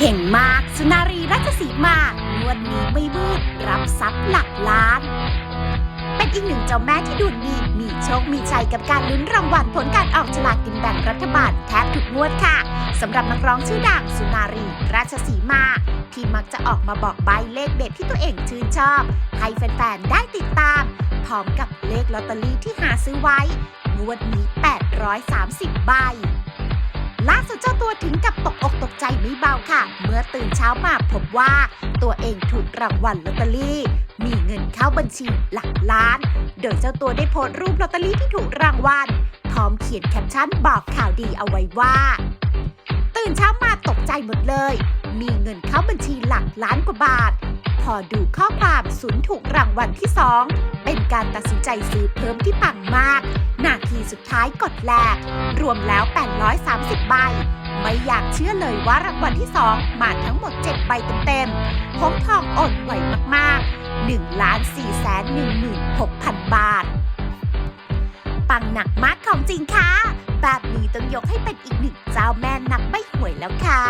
เห็นมาก สุนารีราชสีมางวดนี้ไม่มืดรับทรัพย์หลักล้าน เป็นอีกหนึ่งเจ้าแม่ที่ดวงดีมีโชค มีชัยกับการลุ้นรางวัลผลการออกฉลากกินแบ่งรัฐบาลแทบทุกงวดค่ะสำหรับนักร้องชื่อดังสุนารีราชสีมา ที่มักจะออกมาบอกใบเลขเด็ดที่ตัวเองชื่นชอบ ให้แฟนๆได้ติดตาม พร้อมกับเลขลอตเตอรี่ที่หาซื้อไว้งวดนี้ 830 ใบล่าสุดเจ้าตัวถึงกับตกอกตกใจ เบาค่ะเมื่อตื่นเช้ามาพบว่า ตัวเองถูกรางวัลลอตเตอรี่ มีเงินเข้าบัญชีหลักล้าน โดยเจ้าตัวได้โพสต์รูปลอตเตอรี่ที่ถูกรางวัลพร้อมเขียนแคปชั่นบอกข่าวดีเอาไว้ว่า ตื่นเช้ามาตกใจหมดเลย มีเงินเข้าบัญชีหลักล้านกว่าบาท พอดูข้อความสุนถูกรางวัลที่สองเป็นการตัดสินใจซื้อเพิ่มที่ปังมาก นาทีสุดท้ายกดแลกรวมแล้ว 830 ใบ ไม่อยากเชื่อเลยว่ารางวัลที่ 2 มาทั้งหมด 7 ใบเต็มๆผมทองอดไหวมากๆ1ล้าน4แสน16,000 บาท ปังหนักมากของจริงค่ะ แบบนี้ต้องยกให้เป็นอีกหนึ่งเจ้าแม่นักใบหวยแล้วค่ะ